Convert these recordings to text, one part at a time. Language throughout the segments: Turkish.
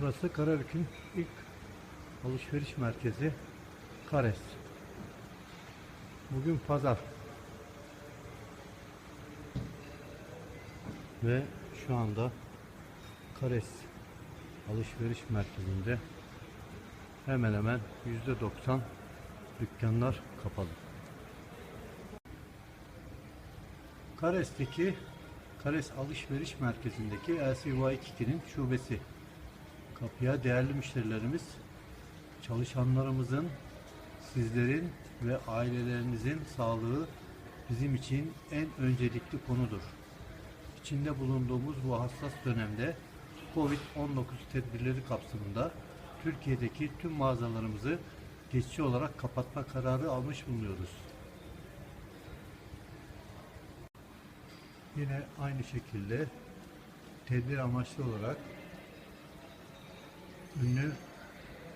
Burası Karabük'ün ilk alışveriş merkezi Kares. Bugün pazar. Ve şu anda Kares alışveriş merkezinde hemen hemen %90 dükkanlar kapalı. Kares'teki Kares Alışveriş Merkezi'ndeki LCY2'nin şubesi. Kapıya değerli müşterilerimiz, çalışanlarımızın, sizlerin ve ailelerinizin sağlığı bizim için en öncelikli konudur. İçinde bulunduğumuz bu hassas dönemde Covid-19 tedbirleri kapsamında Türkiye'deki tüm mağazalarımızı geçici olarak kapatma kararı almış bulunuyoruz. Yine aynı şekilde tedbir amaçlı olarak ünlü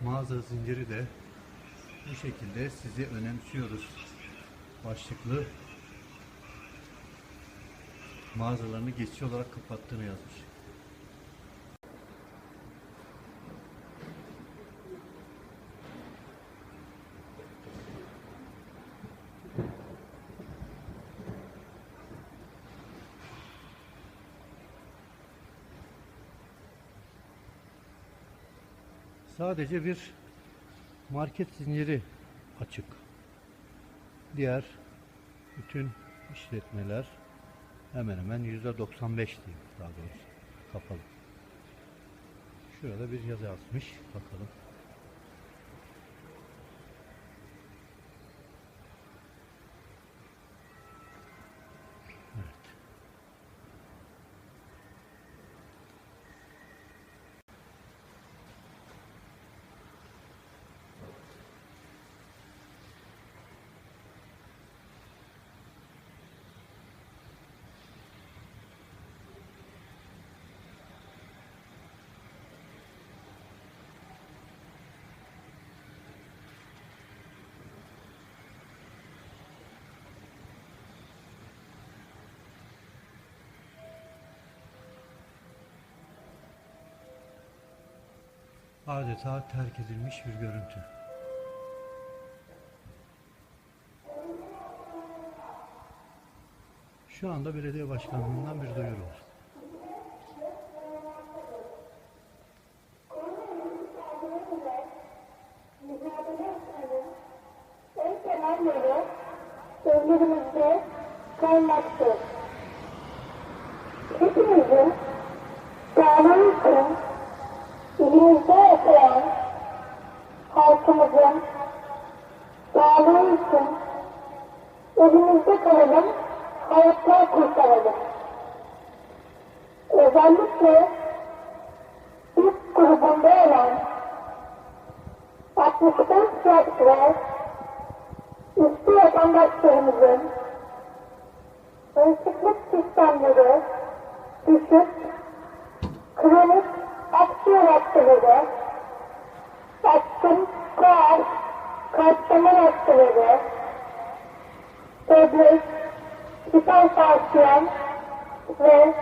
mağaza zinciri de bu şekilde sizi önemsiyoruz başlıklı mağazalarını geçici olarak kapattığını yazmış. Sadece bir market zinciri açık. Diğer bütün işletmeler hemen hemen yüzde 95 diyeyim daha doğrusu kapalı. Şurada bir yazı asmış. Bakalım. Evet. Adeta terk edilmiş bir görüntü. Şu anda belediye başkanlığından bir duyuru var. evlerimizde kalmaktır. Hepimizin sağlığı için ilimizde halkımızın sağlığı için elimizde kalalım, hayatlar kurtaralım. Özellikle risk grubunda olan 65 yaş ve üstü vatandaşlarımızın bağışıklık sistemleri düşük, kronik aksiyon hastaları, damar hastaları, böbrek, hipertansiyon ve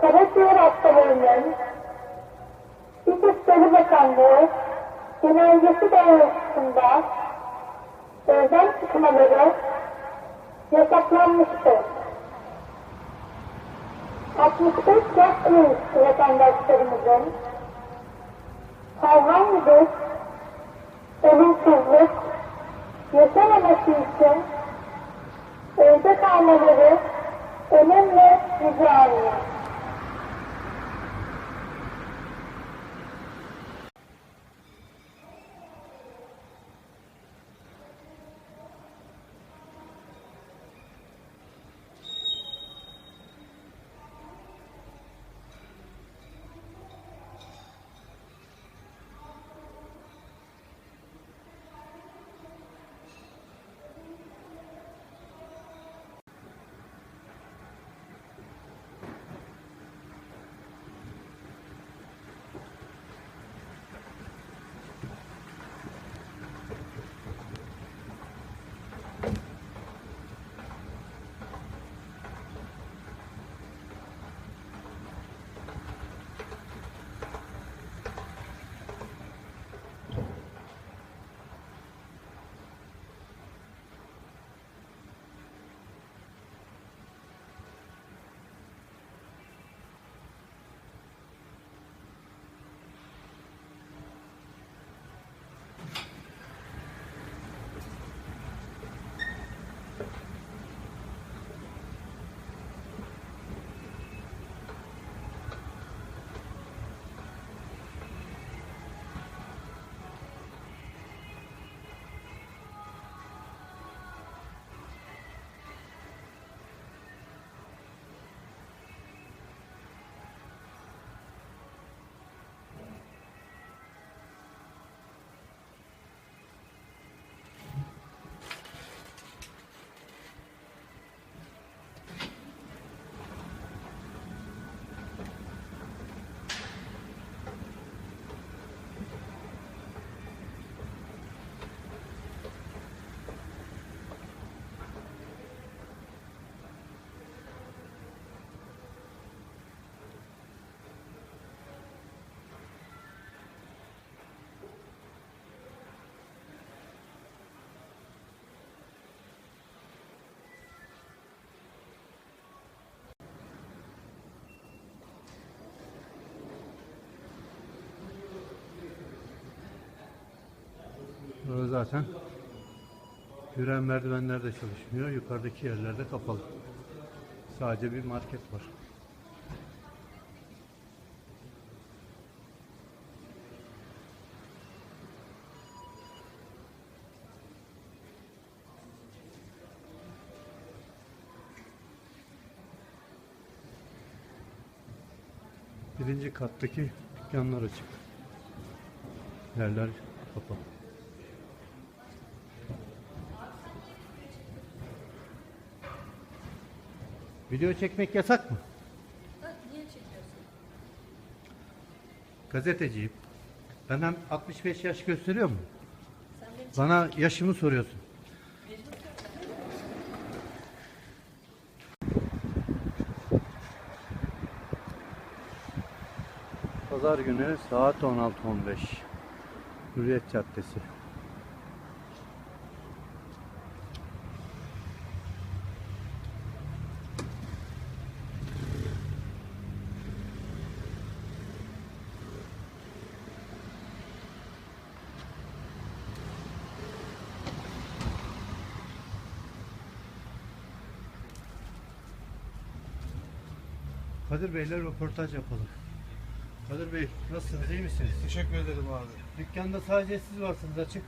karaciğer hastalarının İçişleri Bakanlığı genelgesi doğrultusunda özel çıkmaları yasaklanmıştır. 65 yaş üstü vatandaşlarımızın herhangi bir olumsuzluk yaşamaması için evde kalmaları önemli rica ediyorum. Zaten yürüyen merdivenler de çalışmıyor. Yukarıdaki yerlerde kapalı. Sadece bir market var. Birinci kattaki dükkanlar açık. Yerler kapalı. Video çekmek yasak mı? Niye çekiyorsun? Gazeteciyim. Benden 65 yaş gösteriyor mu? Sen beni Bana yaşımı soruyorsun. Pazar günü saat 16.15. Hürriyet Caddesi. Kadir Bey'le röportaj yapalım. Kadir Bey nasılsınız iyi misiniz? Teşekkür ederim abi. Dükkanda sadece siz varsınız açık.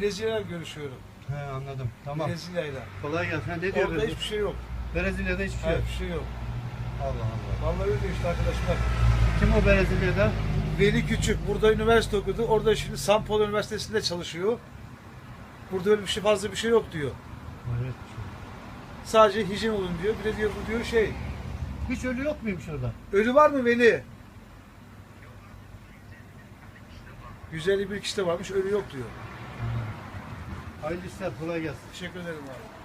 Brezilya görüşüyorum. He anladım. Tamam. Brezilya'yla. Kolay gelsin. Ha, ne diyor Orada hiçbir şey yok. Brezilya'da hiçbir şey yok. bir şey yok. Allah Allah. Vallahi öyle işte arkadaşlar. Kim o Brezilya'da? Veli Küçük burada üniversite okudu. Orada şimdi San Paulo Üniversitesi'nde çalışıyor. Burada öyle bir şey fazla bir şey yok diyor. Evet. Sadece hijyen olun diyor. Bir de diyor bu diyor şey. Hiç ölü yok muymuş orada? Ölü var mı Veli? 151 kişi de varmış ölü yok diyor. Hayırlı işler kolay gelsin. Teşekkür ederim abi.